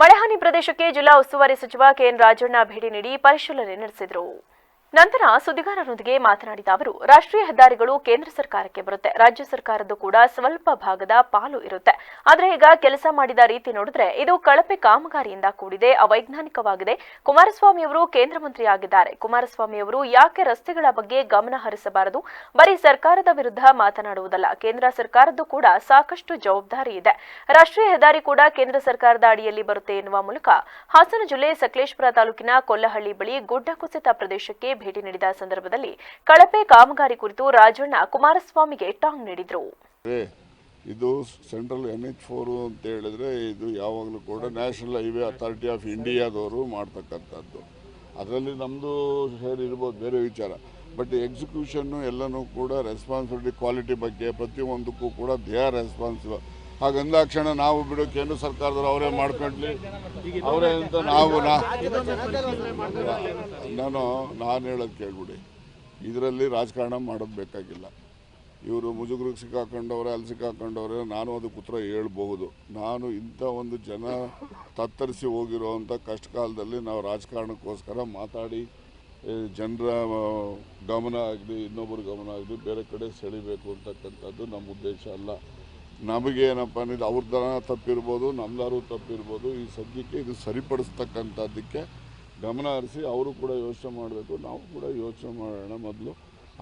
ಮಳೆಹಾನಿ ಪ್ರದೇಶಕ್ಕೆ ಜಿಲ್ಲಾ ಉಸ್ತುವಾರಿ ಸಚಿವ ಕೆಎನ್ ರಾಜಣ್ಣ ಭೇಟಿ ನೀಡಿ ಪರಿಶೀಲನೆ ನಡೆಸಿದರು. ನಂತರ ಸುದ್ದಿಗಾರರೊಂದಿಗೆ ಮಾತನಾಡಿದ ಅವರು, ರಾಷ್ಟ್ರೀಯ ಹೆದ್ದಾರಿಗಳು ಕೇಂದ್ರ ಸರ್ಕಾರಕ್ಕೆ ಬರುತ್ತೆ. ರಾಜ್ಯ ಸರ್ಕಾರದ್ದು ಕೂಡ ಸ್ವಲ್ಪ ಭಾಗದ ಪಾಲು ಇರುತ್ತೆ. ಆದರೆ ಈಗ ಕೆಲಸ ಮಾಡಿದ ರೀತಿ ನೋಡಿದ್ರೆ ಇದು ಕಳಪೆ ಕಾಮಗಾರಿಯಿಂದ ಕೂಡಿದೆ, ಅವೈಜ್ಞಾನಿಕವಾಗಿದೆ. ಕುಮಾರಸ್ವಾಮಿ ಅವರು ಕೇಂದ್ರ ಮಂತ್ರಿ ಆಗಿದ್ದಾರೆ. ಕುಮಾರಸ್ವಾಮಿ ಅವರು ಯಾಕೆ ರಸ್ತೆಗಳ ಬಗ್ಗೆ ಗಮನ ಹರಿಸಬಾರದು? ಬರೀ ಸರ್ಕಾರದ ವಿರುದ್ಧ ಮಾತನಾಡುವುದಲ್ಲ, ಕೇಂದ್ರ ಸರ್ಕಾರದ್ದು ಕೂಡ ಸಾಕಷ್ಟು ಜವಾಬ್ದಾರಿ ಇದೆ. ರಾಷ್ಟ್ರೀಯ ಹೆದ್ದಾರಿ ಕೂಡ ಕೇಂದ್ರ ಸರ್ಕಾರದ ಅಡಿಯಲ್ಲಿ ಬರುತ್ತೆ ಎನ್ನುವ ಮೂಲಕ ಹಾಸನ ಜಿಲ್ಲೆ ಸಕಲೇಶ್ಪುರ ತಾಲೂಕಿನ ಕೊಲ್ಲಹಳ್ಳಿ ಬಳಿ ಗುಡ್ಡ ಕುಸಿತ ಪ್ರದೇಶಕ್ಕೆ ಭೇಟಿ ನೀಡಿದ ಸಂದರ್ಭದಲ್ಲಿ ಕಳಪೆ ಕಾಮಗಾರಿ ಕುರಿತು ರಾಜಣ್ಣ ಕುಮಾರಸ್ವಾಮಿಗೆ ಟಾಂಗ್ ನೀಡಿದರು. ಇದು ಸೆಂಟ್ರಲ್ ಎನ್ ಎಚ್ ಫೋರು ಅಂತ ಹೇಳಿದ್ರೆ ಇದು ಯಾವಾಗಲೂ ಕೂಡ ನ್ಯಾಷನಲ್ ಹೈವೇ ಅಥಾರಿಟಿ ಆಫ್ ಇಂಡಿಯಾದವರು ಮಾಡ್ತಕ್ಕಂಥದ್ದು. ಅದರಲ್ಲಿ ನಮ್ಮದು ಶೇರ್ ಇರ್ಬೋದು ಬೇರೆ ವಿಚಾರ. ಬಟ್ ಎಕ್ಸಿಕ್ಯೂಷನ್ನು ಎಲ್ಲನೂ ಕೂಡ ರೆಸ್ಪಾನ್ಸಿಬಿಲಿಟಿ ಕ್ವಾಲಿಟಿ ಬಗ್ಗೆ ಪ್ರತಿಯೊಂದಕ್ಕೂ ಕೂಡ ದೇ ಆರ್ ರೆಸ್ಪಾನ್ಸಿಬಲ್ ಹಾಗಂದಾಕ್ಷಣ ನಾವು ಬಿಡು, ಕೇಂದ್ರ ಸರ್ಕಾರದವ್ರು ಅವರೇ ಮಾಡ್ಕೊಂಡ್ಲಿ. ಅವರೇ ಅಂತ ನಾವು ನಾನು ನಾನು ಹೇಳೋದು ಕೇಳ್ಬಿಡಿ. ಇದರಲ್ಲಿ ರಾಜಕಾರಣ ಮಾಡೋದು ಬೇಕಾಗಿಲ್ಲ. ಇವರು ಮುಜುಗರಿಗೆ ಸಿಕ್ಕಾಕೊಂಡವ್ರೆ, ಅಲ್ಲಿ ಸಿಕ್ಕಾಕೊಂಡವ್ರೆ, ನಾನು ಅದಕ್ಕೆ ಉತ್ತರ ಹೇಳ್ಬಹುದು. ನಾನು ಇಂಥ ಒಂದು ಜನ ತತ್ತರಿಸಿ ಹೋಗಿರೋವಂಥ ಕಷ್ಟ ಕಾಲದಲ್ಲಿ ನಾವು ರಾಜಕಾರಣಕ್ಕೋಸ್ಕರ ಮಾತಾಡಿ ಜನರ ಗಮನ ಆಗಲಿ ಇನ್ನೊಬ್ಬರ ಗಮನ ಆಗಲಿ, ಬೇರೆ ಕಡೆ ಸೆಳಿಬೇಕು ಅಂತಕ್ಕಂಥದ್ದು ನಮ್ಮ ಉದ್ದೇಶ ಅಲ್ಲ. ನಮಗೇನಪ್ಪ ಅನ್ನೋದು ಅವ್ರ ದನ ತಪ್ಪಿರ್ಬೋದು ನಮ್ದಾರು ತಪ್ಪಿರ್ಬೋದು ಈ ಸದ್ಯಕ್ಕೆ ಇದು ಸರಿಪಡಿಸ್ತಕ್ಕಂಥದ್ದಕ್ಕೆ ಗಮನ ಹರಿಸಿ ಅವರು ಕೂಡ ಯೋಚನೆ ಮಾಡಬೇಕು ನಾವು ಕೂಡ ಯೋಚನೆ ಮಾಡೋಣ ಮೊದಲು.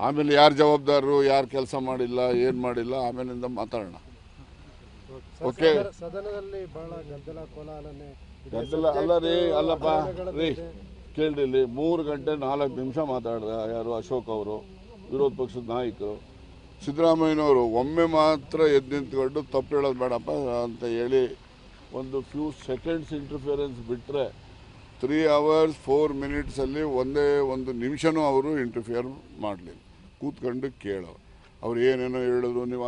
ಆಮೇಲೆ ಯಾರು ಜವಾಬ್ದಾರರು ಯಾರು ಕೆಲಸ ಮಾಡಿಲ್ಲ ಏನು ಮಾಡಿಲ್ಲ ಆಮೇಲಿಂದ ಮಾತಾಡೋಣ. ಓಕೆ ಸದನದಲ್ಲಿ ಬಹಳ ಗದ್ದಲ ಕೋಲಾಹಲನೆ ಗದ್ದಲ ಅಲ್ಲ ರೀ ಅಲ್ಲಪ್ಪ ರೀ ಕೇಳ್ರಿ ಇಲ್ಲಿ ಮೂರು ಗಂಟೆ ನಾಲ್ಕು ನಿಮಿಷ ಮಾತಾಡಿದ ಯಾರು ಅಶೋಕ್ ಅವರು ವಿರೋಧ ಪಕ್ಷದ ನಾಯಕರು. ಸಿದ್ದರಾಮಯ್ಯನವರು ಒಮ್ಮೆ ಮಾತ್ರ ಎದ್ದು ನಿಂತ್ಕೊಂಡು ತಪ್ಪು ಹೇಳೋದು ಬೇಡಪ್ಪ ಅಂತ ಹೇಳಿ ಒಂದು ಫ್ಯೂ ಸೆಕೆಂಡ್ಸ್ ಇಂಟರ್ಫಿಯರೆನ್ಸ್ ಬಿಟ್ಟರೆ ತ್ರೀ ಅವರ್ಸ್ ಫೋರ್ ಮಿನಿಟ್ಸಲ್ಲಿ ಒಂದೇ ಒಂದು ನಿಮಿಷನೂ ಅವರು ಇಂಟರ್ಫಿಯರ್ ಮಾಡಲಿಲ್ಲ. ಕೂತ್ಕೊಂಡು ಕೇಳೋ ಅವ್ರು ಏನೇನೋ ಹೇಳಿದ್ರು, ನೀವು